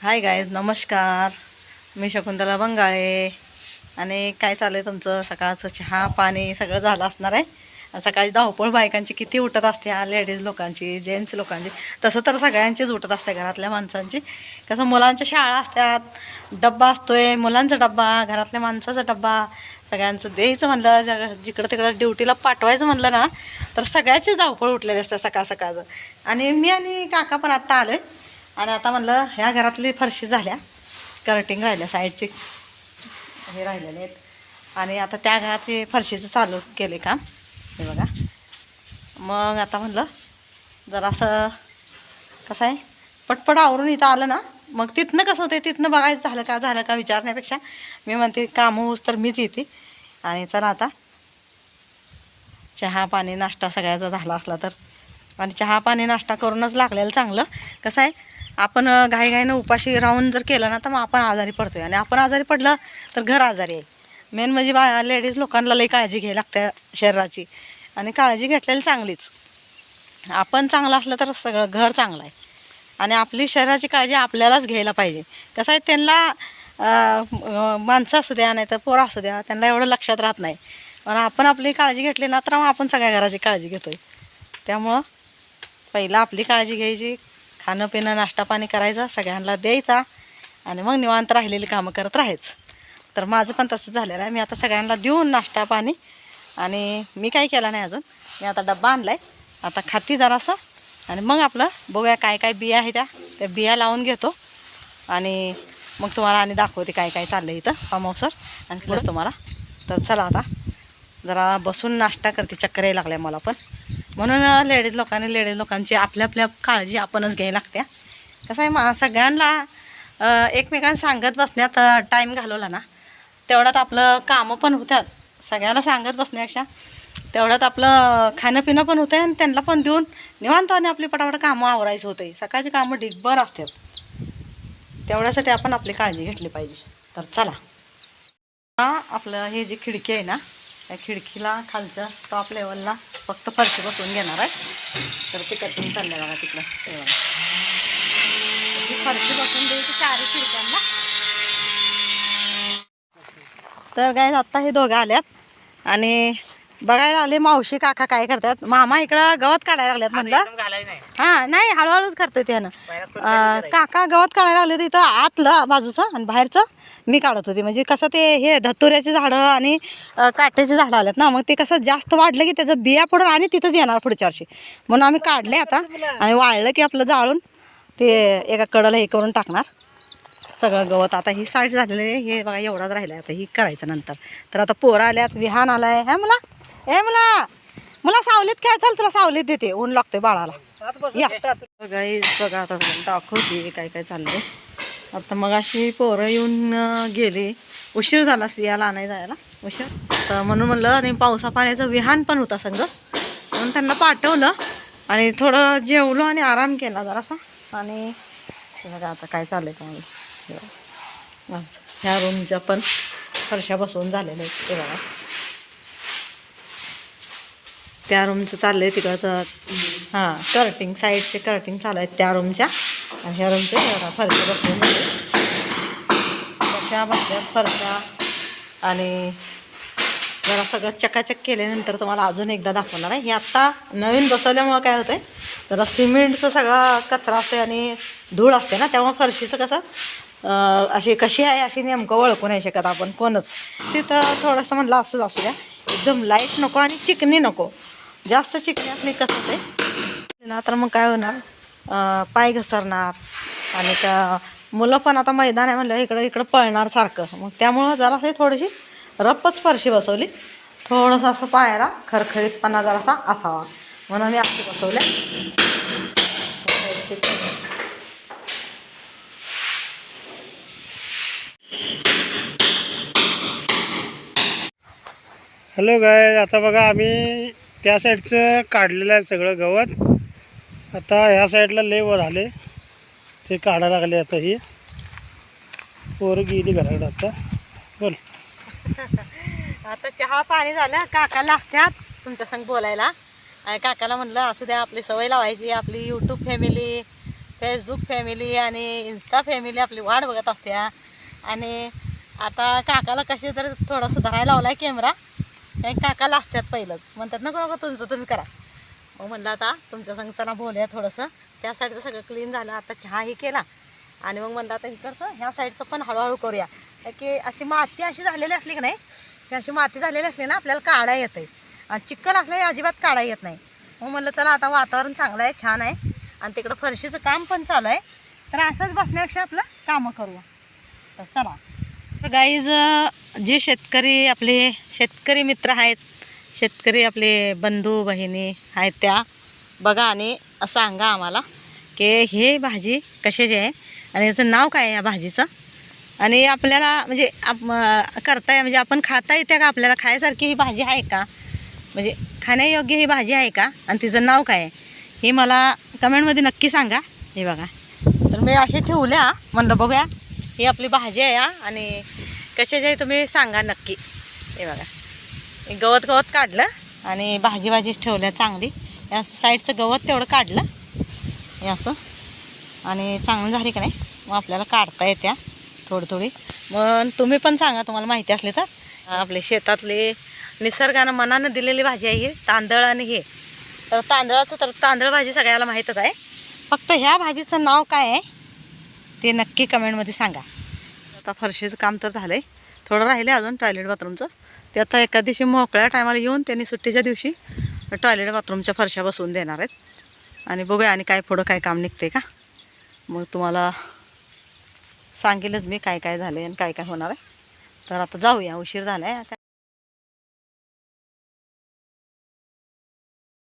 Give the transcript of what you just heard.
Hi guys नमस्कार. मी शकुंतला बंगाळे. आणि काय चालू आहे तुमचं सकाळचं चहा पाणी सगळं झालं असणार आहे. सकाळी धावपळ बायकांची किती उठत असते लेडीज लोकांची जेंट्स लोकांची. तसं तर सगळ्यांचीच उठत असते घरातल्या माणसांची. कसं मुलांच्या शाळा असतात डब्बा असतोय मुलांचा डब्बा घरातल्या माणसाचा डब्बा. सगळ्यांचं द्यायचं म्हणलं जग जिकडं तिकडं ड्युटीला पाठवायचं म्हणलं ना तर सगळ्याचीच धावपळ उठलेली असते सकाळ सकाळचं. आणि मी आणि काका पण आत्ता आलो आहे आणि आता म्हणलं ह्या घरातली फरशी झाल्या. कर्टिंग राहिल्या साईडची. हे राहिलेले आहेत. आणि आता त्या घराची फरशीचं चालू केले काम. हे बघा. मग आता म्हणलं जरासं कसं आहे पटपट आवरून इथं आलं ना मग तिथनं कसं होते तिथनं बघायचं झालं का झालं का विचारण्यापेक्षा मी म्हणते काम होऊस तर मीच येते. आणि चला आता चहा पाणी नाश्ता सगळ्याचा झाला असला तर. आणि चहा पाणी नाश्ता करूनच लागलेलं चांगलं. कसं आहे आपण घाईघाईनं उपाशी राहून जर केलं ना तर मग आपण आजारी पडतो आहे आणि आपण आजारी पडलं तर घर आजारी आहे. मेन म्हणजे बा लेडीज लोकांना लई काळजी घ्यायला लागते शरीराची. आणि काळजी घेतलेली चांगलीच. आपण चांगलं असलं तर सगळं घर चांगलं आहे. आणि आपली शरीराची काळजी आपल्यालाच घ्यायला पाहिजे. कसं आहे त्यांना माणसं असू द्या नाही तर पोरं असू द्या त्यांना एवढं लक्षात राहत नाही. पण आपण आपली काळजी घेतली ना तर मग आपण सगळ्या घराची काळजी घेतो आहे त्यामुळं पहिलं आपली काळजी घ्यायची. खाणं पिणं नाश्ता पाणी करायचा सगळ्यांना द्यायचा. आणि मग निवांत राहिलेली कामं करत राहायचं. तर माझं पण तसं झालेलं आहे. मी आता सगळ्यांना देऊन नाश्ता पाणी आणि मी काही केलं नाही अजून. मी आता डब्बा आणला आहे आता खाती जरासं. आणि मग आपलं बघूया काय काय बिया आहे त्या. त्या बिया लावून घेतो. आणि मग तुम्हाला आणि दाखवते काय काय चाललं इथं फार्म हाऊसवर आणि प्लस तुम्हाला. तर चला आता जरा बसून नाश्ता करते. चक्कर यायला लागल्या मला पण. म्हणून लेडीज लोकांनी लेडीज लोकांची आपल्या आपल्या काळजी आपणच घ्यायला लागत्या. कसं आहे मा सगळ्यांना एकमेकांना सांगत बसण्यात टाईम घालवला ना तेवढ्यात आपलं कामं पण होतात सगळ्यांना सांगत बसण्यापेक्षा तेवढ्यात आपलं खाणं पिणं पण होतं आणि त्यांना पण देऊन निवांत आणि आपली पटापट कामं आवरायचं होते सकाळची कामं ढिगभर असतात तेवढ्यासाठी आपण आपली काळजी घेतली पाहिजे. तर चला. आपलं हे जी खिडकी आहे ना त्या खिडकीला खालच्या टॉप लेवलला फक्त फरशी बसवून घेणार आहे. तर ते कटिंग चाललंय बघा तिकडं. तेव्हा फरशी बसवून द्यायची चारही खिडक्यांना. तर काय आत्ता हे दोघं आल्यात. आणि बघायला आले मावशी काका काय करतात? मामा इकडं गवत काढायला लागल्यात म्हणलं. हा नाही हळूहळूच करतोय त्यानं. काका गवत काढायला लागले तिथं आतलं बाजूचं आणि बाहेरचं. मी काढत होती. म्हणजे कसं ते हे धतुऱ्याची झाडं आणि काट्याची झाडं आल्यात ना मग ते कसं जास्त वाढलं की त्याचं बिया पडून आणि तिथंच येणार पुढच्या वर्षी. म्हणून आम्ही काढले आता. आणि वाळलं की आपलं जाळून ते एका कडला हे करून टाकणार. सगळं गवत. आता ही साईड झालेलं आहे. हे बघा एवढाच राहिला आता ही करायचं नंतर. तर आता पोरं आल्यात विहान आलाय. हे मला? ए मला मला सावलीत काय चाल तुला सावलीत देते ऊन लागतोय बाळाला. या. बघा बघा आता दाखवते काय काय चाललंय. आता मग अशी पोरं येऊन गेले गेली. उशीर झाला सियाला आणाय जायला. उशीर. तर म्हणून म्हणलं आणि पावसा पाण्याचं विहान पण होता संग. म्हणून त्यांना पाठवलं. आणि थोडं जेवलो आणि आराम केला जरासा. आणि बघा आता काय चाललंय तुम्हाला ह्या रूमच्या पण फरशा बसवून झालेल्या आहेत ते बघा. त्या रूमचं चाललं आहे तिकडचं. हां कर्टिंग साईडचे कर्टिंग चालू आहेत त्या रूमच्या आणि ह्या रूमचे फरशा बसले झाले फरशा फरशा. आणि जरा सगळं चकाचक केल्यानंतर तुम्हाला अजून एकदा दाखवणार आहे. हे आत्ता नवीन बसवल्यामुळं काय होतं आहे जरा सिमेंटचं सगळा कचरा असते आणि धूळ असते ना त्यामुळे फरशीचं कसं अशी कशी आहे अशी नेमकं ओळखू नाही शकत आपण कोणच. तिथं थोडंसं म्हणलं असंच असू द्या. एकदम लाइट नको आणि चिकनी नको. जास्त चिकनी असली कसं ते? ना तर मग काय होणार? पाय घसरणार. आणि त्या मुलं पण आता मैदान आहे म्हणलं इकडं इकडं पळणार सारखं. मग त्यामुळं जरा हे थोडीशी रप्पच फरशी बसवली. थोडंसं असं पायाला खरखरीतपणा जरासा असावा. म्हणून मी अशी बसवल्या. हॅलो गाय आता बघा आम्ही त्या साईडचं काढलेलं आहे सगळं गवत. आता ह्या साईडला लय वर आले. ते काढायला लागले आता ही. पोरं गेली घराकडे आता. बोल. आता चहा पाणी झालं. काकाला असत्यात तुमच्या संग बोलायला. आणि काकाला म्हणलं असू द्या आपली सवय लावायची. आपली यूट्यूब फॅमिली फेसबुक फॅमिली आणि इन्स्टा फॅमिली आपली वाट बघत असत्या. आणि आता काकाला कसे तर थोडंसं धरायला लावला आहे कॅमेरा काही काकाला असतात पहिलंच म्हणतात नको नको तुमचं तुम्ही करा. मग म्हणलं आता तुमच्या संग चला बोलूया थोडंसं. त्या साईडचं सगळं क्लीन झालं. आता चहाही केला. आणि मग म्हणलं आता इकडचं ह्या साईडचं पण हळूहळू करूया. की अशी माती अशी झालेली असली की नाही की अशी माती झालेली असली ना आपल्याला काढा येते आणि चिक्कल असलं अजिबात काढा येत नाही. मग म्हणलं चला आता वातावरण चांगलं आहे छान आहे. आणि तिकडं फरशीचं काम पण चालू आहे. तर असंच बसण्यापेक्षा आपलं कामं करूया. तर चला. तर गाईज जे शेतकरी आपले शेतकरी मित्र आहेत शेतकरी आपले बंधू बहिणी आहेत त्या बघा आणि सांगा आम्हाला की हे भाजी कशाची आहे आणि याचं नाव काय आहे या भाजीचं? आणि आपल्याला म्हणजे आप करताय म्हणजे आपण खाता येते का आपल्याला खायसारखी ही भाजी आहे का? म्हणजे खाण्यायोग्य ही भाजी आहे का? आणि तिचं नाव काय आहे? हे मला कमेंटमध्ये नक्की सांगा. हे बघा. तर मी असे ठेवल्या म्हणलं बघूया. ही आपली भाजी आहे आणि कसे आहे तुम्ही सांगा नक्की. हे बघा. गवत गवत काढलं आणि भाजी भाजीच ठेवल्या चांगली. असं साईडचं गवत तेवढं काढलं. हे असं. आणि चांगलं झाली का नाही? मग आपल्याला काढता येत्या थोडी थोडी मग तुम्ही पण सांगा तुम्हाला माहिती असली तर. आपले शेतातले निसर्गानं मनानं दिलेली भाजी आहे ही. तांदळ आणि हे. तर तांदळाचं तर तांदळ भाजी सगळ्याला माहीतच आहे. फक्त ह्या भाजीचं नाव काय आहे? ते नक्की कमेंटमध्ये सांगा. आता फरशीचं काम तर झालं आहे थोडं राहिलं आहे अजून टॉयलेट बाथरूमचं ते आता एका दिवशी मोकळ्या टायमाला येऊन त्यांनी सुट्टीच्या दिवशी टॉयलेट बाथरूमच्या फरशा बसवून देणार आहेत. आणि बघूया आणि काय पुढं काय काम निघते का? मग तुम्हाला सांगेलच मी काय काय झालं आहे आणि काय काय होणार आहे. तर आता जाऊया उशीर झाला आहे आता